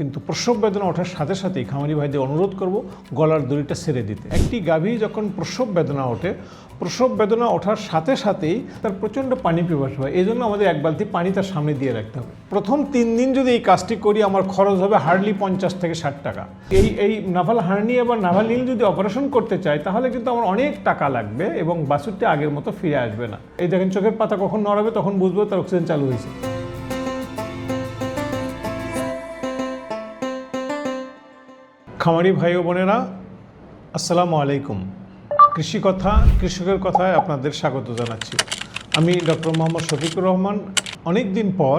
কিন্তু প্রসব বেদনা ওঠার সাথে সাথেই খামারি ভাইদের অনুরোধ করব গলার দড়িটা ছেড়ে দিতে। একটি গাভী যখন প্রসব বেদনা ওঠে, প্রসব বেদনা ওঠার সাথে সাথেই তার প্রচণ্ড পানি পিপাস হয়। এই জন্য আমাদের এক বালতি পানি তার সামনে দিয়ে রাখতে হবে। প্রথম তিন দিন যদি এই কাজটি করি, আমার খরচ হবে হার্ডলি পঞ্চাশ থেকে ষাট টাকা। এই এই নাভাল হার্নি বা নাভাল নীল যদি অপারেশন করতে চাই, তাহলে কিন্তু আমার অনেক টাকা লাগবে এবং বাছুরটি আগের মতো ফিরে আসবে না। এই দেখেন, চোখের পাতা কখন নড়াবে তখন বুঝব তার অক্সিজেন চালু হয়েছে। খামারি ভাই ও বোনেরা, আসসালামু আলাইকুম। কৃষি কথা, কৃষকের কথায় আপনাদের স্বাগত জানাচ্ছি। আমি ডক্টর মোহাম্মদ শফিকুর রহমান অনেক দিন পর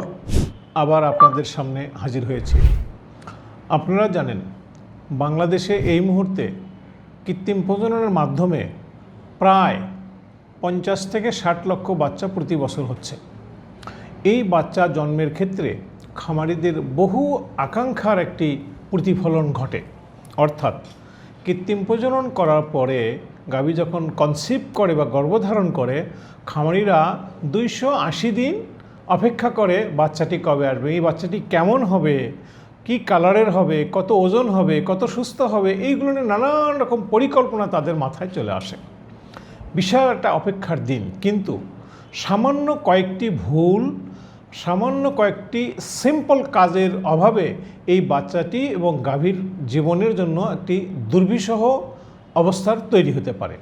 আবার আপনাদের সামনে হাজির হয়েছি। আপনারা জানেন, বাংলাদেশে এই মুহূর্তে কৃত্রিম প্রজননের মাধ্যমে প্রায় পঞ্চাশ থেকে ষাট লক্ষ বাচ্চা প্রতি বছর হচ্ছে। এই বাচ্চা জন্মের ক্ষেত্রে খামারিদের বহু আকাঙ্ক্ষার একটি প্রতিফলন ঘটে। অর্থাৎ কৃত্রিম প্রজনন করার পরে গাভী যখন কনসিভ করে বা গর্ভধারণ করে, খামারিরা দুইশো আশি দিন অপেক্ষা করে বাচ্চাটি কবে আসবে, এই বাচ্চাটি কেমন হবে, কি কালারের হবে, কত ওজন হবে, কত সুস্থ হবে, এইগুলো নিয়ে নানান রকম পরিকল্পনা তাদের মাথায় চলে আসে। বিশাল একটা অপেক্ষার দিন। কিন্তু সামান্য কয়েকটি ভুল সামান্য কয়েকটি সিম্পল কাজের অভাবে এই বাচ্চাটি এবং গাভীর জীবনের জন্য একটি দুর্বিষহ অবস্থার তৈরি হতে পারে।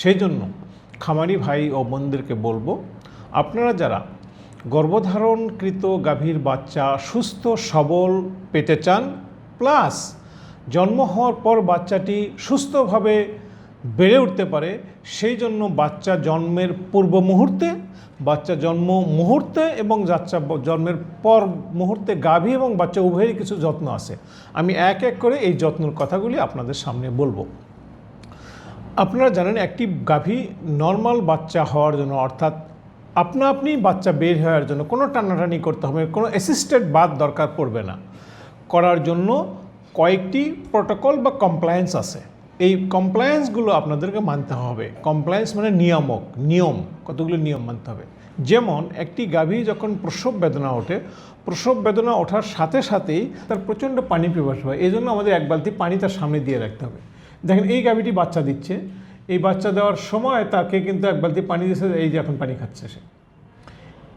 সেই জন্য খামারি ভাই ও বোনদেরকে বলব, আপনারা যারা গর্ভধারণকৃত গাভীর বাচ্চা সুস্থ, সবল পেতে চান প্লাস জন্ম হওয়ার পর বাচ্চাটি সুস্থভাবে বেড়ে উঠতে পারে, সেই জন্য বাচ্চা জন্মের পূর্ব মুহূর্তে, বাচ্চা জন্ম মুহূর্তে এবং বাচ্চা জন্মের পর মুহূর্তে গাভী এবং বাচ্চা উভয়েরই কিছু যত্ন আছে। আমি এক এক করে এই যত্নের কথাগুলি আপনাদের সামনে বলব। আপনারা জানেন একটি গাভী নর্মাল বাচ্চা হওয়ার জন্য, অর্থাৎ আপনা আপনি বাচ্চা বের হওয়ার জন্য কোনো টানাটানি করতে হবে, কোনো অ্যাসিস্টেড বাদ দরকার পড়বে না। করার জন্য কয়েকটি প্রোটোকল বা কমপ্লায়েন্স আছে। এই কমপ্লায়েন্সগুলো আপনাদেরকে মানতে হবে। কমপ্লায়েন্স মানে নিয়ামক, নিয়ম, কতগুলো নিয়ম মানতে হবে। যেমন, একটি গাভী যখন প্রসব বেদনা ওঠে, প্রসব বেদনা ওঠার সাথে সাথেই তার প্রচণ্ড পানি পিপাস হয়। এই জন্য আমাদের এক বালতি পানি তার সামনে দিয়ে রাখতে হবে। দেখেন, এই গাভীটি বাচ্চা দিচ্ছে। এই বাচ্চা দেওয়ার সময় তাকে কিন্তু এক বালতি পানি দিচ্ছে এই যে এখন পানি খাচ্ছে সে।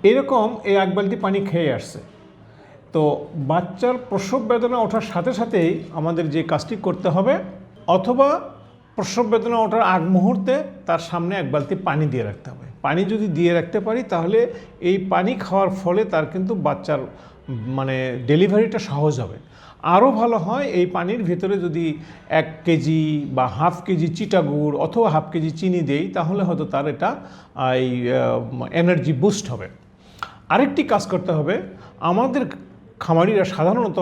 এরকম এই এক বালতি পানি খেয়ে আসছে। তো বাচ্চার প্রসব বেদনা ওঠার সাথে সাথেই আমাদের যে কাজটি করতে হবে অথবা প্রসব বেদনা ওঠার আগ মুহূর্তে তার সামনে এক বালতি পানি দিয়ে রাখতে হবে। পানি যদি দিয়ে রাখতে পারি, তাহলে এই পানি খাওয়ার ফলে তার কিন্তু বাচ্চার মানে ডেলিভারিটা সহজ হবে। আরও ভালো হয়, এই পানির ভিতরে যদি এক কেজি বা হাফ কেজি চিটাগুড় অথবা হাফ কেজি চিনি দেই, তাহলে হয়তো তার এটা এই এনার্জি বুস্ট হবে। আরেকটি কাজ করতে হবে। আমাদের খামারিরা সাধারণত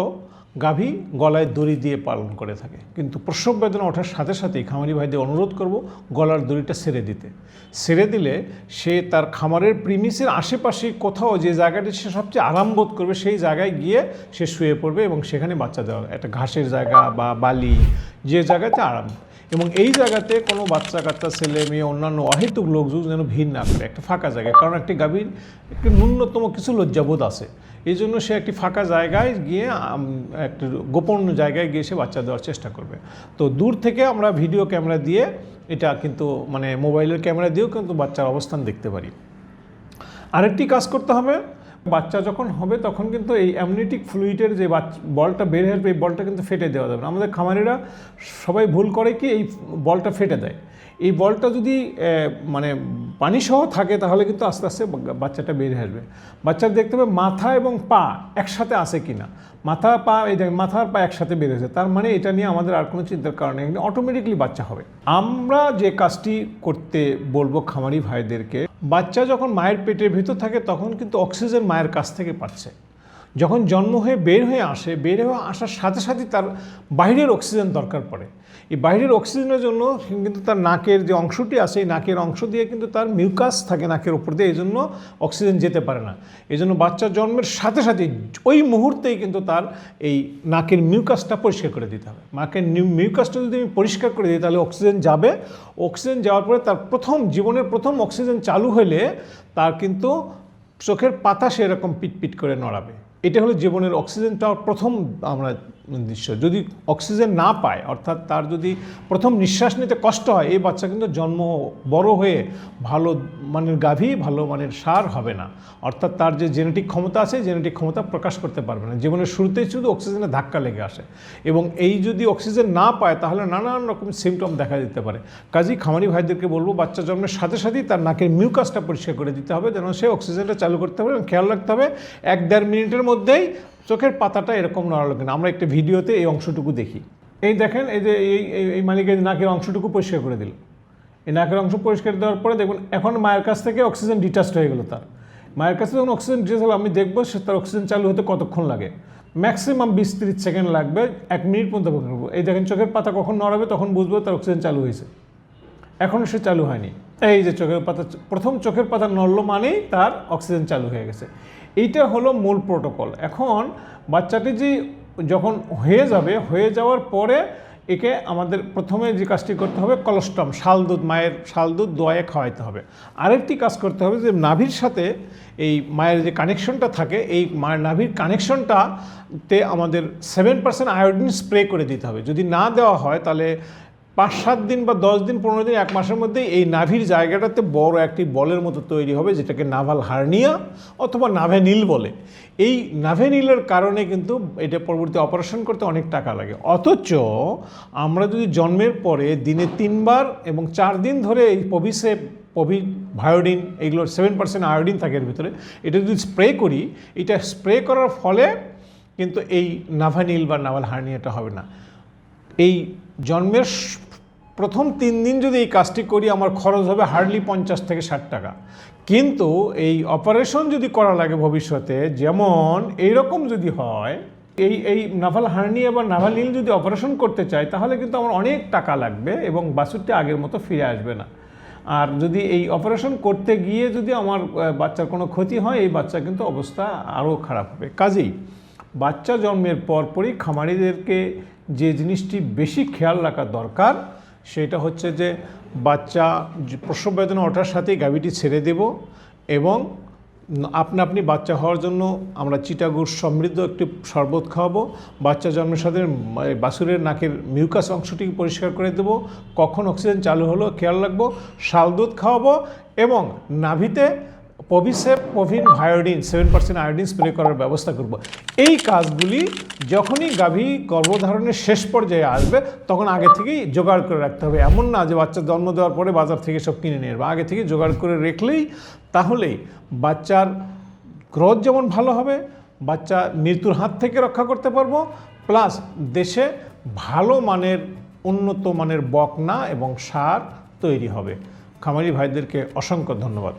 গাভী গলায় দড়ি দিয়ে পালন করে থাকে। কিন্তু প্রসব বেদনা ওঠার সাথে সাথেই খামারি ভাইদের অনুরোধ করব গলার দড়িটা সেরে দিতে। সেরে দিলে সে তার খামারের প্রিমিসের আশেপাশে কোথাও যে জায়গাটি সে সবচেয়ে আরাম বোধ করবে, সেই জায়গায় গিয়ে সে শুয়ে পড়বে এবং সেখানে বাচ্চা দেওয়া। একটা ঘাসের জায়গা বা বালি, যে জায়গাতে আরাম। এবং এই জায়গাতে কোনো বাচ্চা, কাচ্চা, ছেলে, মেয়ে, অন্যান্য অহেতুক লোকজন যেন ভিড় না করে, একটা ফাঁকা জায়গায়। কারণ একটি গাভীর একটি ন্যূনতম কিছু লজ্জাবোধ আছে। এই জন্য সে একটি ফাঁকা জায়গায় গিয়ে একটি গোপন জায়গায় গিয়ে সে বাচ্চা দেওয়ার চেষ্টা করবে। তো দূর থেকে আমরা ভিডিও ক্যামেরা দিয়ে, এটা কিন্তু মানে মোবাইলের ক্যামেরা দিয়েও কিন্তু বাচ্চার অবস্থান দেখতে পারি। আরেকটি কাজ করতে হবে বাচ্চা যখন হবে, তখন কিন্তু এই অ্যামনিটিক ফ্লুইডের যে বলটা বের হয়ে এই বলটা কিন্তু ফেটে দেওয়া যাবে না। আমাদের খামারিরা সবাই ভুল করে কি এই বলটা ফেটে দেয়। এই বলটা যদি মানে পানি সহ থাকে, তাহলে কিন্তু আস্তে আস্তে বাচ্চাটা বের আসবে। বাচ্চার দেখতে হবে মাথা এবং পা একসাথে আছে কি না মাথা, পা, এই মাথা আর পা একসাথে বের হয়েছে, তার মানে এটা নিয়ে আমাদের আর কোনো চিন্তার কারণ অটোমেটিকলি বাচ্চা হবে। আমরা যে কাজটি করতে বলব খামারি ভাইদেরকে বাচ্চা যখন মায়ের পেটের ভিতর থাকে তখন কিন্তু অক্সিজেন মায়ের কাছ থেকে পাচ্ছে। যখন জন্ম হয়ে বের হয়ে আসে, বের হয়ে আসার সাথে সাথে তার বাইরের অক্সিজেন দরকার পড়ে। এই বাইরের অক্সিজেনের জন্য কিন্তু তার নাকের যে অংশটি আছে, এই নাকের অংশ দিয়ে কিন্তু তার মিউকাস থাকে নাকের উপর দিয়ে এই জন্য অক্সিজেন যেতে পারে না। এই জন্য বাচ্চা জন্মের সাথে সাথে ওই মুহূর্তেই কিন্তু তার এই নাকের মিউকাসটা পরিষ্কার করে দিতে হবে। নাকের মিউকাসটা যদি আমি পরিষ্কার করে দিই, তাহলে অক্সিজেন যাবে। অক্সিজেন যাওয়ার পরে তার প্রথম, জীবনের প্রথম অক্সিজেন চালু হলে তার কিন্তু চোখের পাতা সেরকম পিটপিট করে নড়াবে। এটা হলো জীবনের অক্সিজেনটা প্রথম আমরা দৃশ্য যদি অক্সিজেন না পায়, অর্থাৎ তার যদি প্রথম নিঃশ্বাস নিতে কষ্ট হয়, এই বাচ্চা কিন্তু জন্ম বড় হয়ে ভালো মানের গাভী, ভালো মানের সার হবে না। অর্থাৎ তার যে জেনেটিক ক্ষমতা আছে, জেনেটিক ক্ষমতা প্রকাশ করতে পারবে না। জীবনের শুরুতেই শুধু অক্সিজেনের ধাক্কা লেগে আসে। এবং এই যদি অক্সিজেন না পায়, তাহলে নানান রকম সিমটম দেখা দিতে পারে। কাজেই খামারি ভাইদেরকে বলব, বাচ্চা জন্মের সাথে সাথেই তার নাকের মিউকাসটা পরিষ্কার করে দিতে হবে, যেন সে অক্সিজেনটা চালু করতে হবে এবং খেয়াল রাখতে হবে, এক দেড় মিনিটের মধ্যেই চোখের পাতাটা এরকম নড়ালো কিনা। আমরা একটা ভিডিওতে এই অংশটুকু দেখি। এই দেখেন, এই যে এই, এই- এই মালিকের নাকের অংশটুকু পরিষ্কার করে দিল। এই নাকের অংশ পরিষ্কার দেওয়ার পরে দেখুন, এখন মায়ের কাছ থেকে অক্সিজেন ডিটাচড হয়ে গেলো তার। মায়ের কাছে যখন অক্সিজেন ডিটাচ হলো, আমি দেখব সে তার অক্সিজেন চালু হতে কতক্ষণ লাগে। ম্যাক্সিমাম বিশ তিরিশ সেকেন্ড লাগবে, এক মিনিট পর্যন্ত অপেক্ষা করব। এই দেখেন, চোখের পাতা কখন নড়াবে তখন বুঝব তার অক্সিজেন চালু হয়েছে। এখনও সে চালু হয়নি। এই যে চোখের পাতা, প্রথম চোখের পাতা নড়লো মানেই তার অক্সিজেন চালু হয়ে গেছে। এইটা হলো মূল প্রোটোকল এখন বাচ্চাটি যে যখন হয়ে যাবে, হয়ে যাওয়ার পরে একে আমাদের প্রথমে যে কাজটি করতে হবে কলস্টম শাল দুধ মায়ের শাল দুধ দোয়ায়ে খাওয়াইতে হবে। আরেকটি কাজ করতে হবে যে নাভির সাথে এই মায়ের যে কানেকশনটা থাকে, এই মায়ের নাভির কানেকশনটাতে আমাদের সেভেন পার্সেন্ট আয়োডিন স্প্রে করে দিতে হবে। যদি না দেওয়া হয় তাহলে পাঁচ সাত দিন বা দশ দিন, পনেরো দিন, এক মাসের মধ্যে এই নাভির জায়গাটাতে বড় একটি বলের মতো তৈরি হবে, যেটাকে নাভাল হার্নিয়া অথবা নাভেনিল বলে। এই নাভেনিলের কারণে কিন্তু এটা পরবর্তী অপারেশন করতে অনেক টাকা লাগে। অথচ আমরা যদি জন্মের পরে দিনে তিনবার এবং চার দিন ধরে এই পভিসে পভি ভায়োডিন এগুলোর সেভেন পার্সেন্ট আয়োডিন থাকে এর ভিতরে, এটা যদি স্প্রে করি, এটা স্প্রে করার ফলে কিন্তু এই নাভানিল বা নাভাল হার্নিয়াটা হবে না। এই জন্মের প্রথম তিন দিন যদি এই কাজটি করি, আমার খরচ হবে হার্ডলি পঞ্চাশ থেকে ষাট টাকা। কিন্তু এই অপারেশন যদি করা লাগে ভবিষ্যতে, যেমন এইরকম যদি হয়, এই এই নাভাল হার্নিয়া বা নাভালিল যদি অপারেশন করতে চাই, তাহলে কিন্তু আমার অনেক টাকা লাগবে এবং বাছুরটি আগের মতো ফিরে আসবে না। আর যদি এই অপারেশন করতে গিয়ে যদি আমার বাচ্চার কোনো ক্ষতি হয়, এই বাচ্চা কিন্তু অবস্থা আরও খারাপ হবে। কাজেই বাচ্চা জন্মের পরপরই খামারিদেরকে যে জিনিসটি বেশি খেয়াল রাখা দরকার সেটা হচ্ছে যে বাচ্চা প্রসব বেদনা ওঠার সাথেই গাভীটি ছেড়ে দেব এবং আপনা আপনি বাচ্চা হওয়ার জন্য আমরা চিটাগুড় সমৃদ্ধ একটি শরবত খাওয়াবো। বাচ্চা জন্মের সাথে বাসুরের নাকের মিউকাস অংশটি পরিষ্কার করে দেব। কখন অক্সিজেন চালু হলো খেয়াল রাখব। শাল দুধ খাওয়াবো এবং নাভিতে পভিসেপ পভিন ভায়োডিন সেভেন পার্সেন্ট আয়োডিন স্প্রে করার ব্যবস্থা করব। এই কাজগুলি যখনই গাভী গর্ভধারণের শেষ পর্যায়ে আসবে, তখন আগে থেকেই জোগাড় করে রাখতে হবে। এমন না যে বাচ্চা জন্ম দেওয়ার পরে বাজার থেকে সব কিনে নিয়ে আগে থেকে জোগাড় করে রাখলেই তাহলেই বাচ্চার গ্রোথ যেমন ভালো হবে, বাচ্চা মৃত্যুর হাত থেকে রক্ষা করতে পারব, প্লাস দেশে ভালো মানের, উন্নত মানের বকনা এবং সার তৈরি হবে। খামারি ভাইদেরকে অসংখ্য ধন্যবাদ।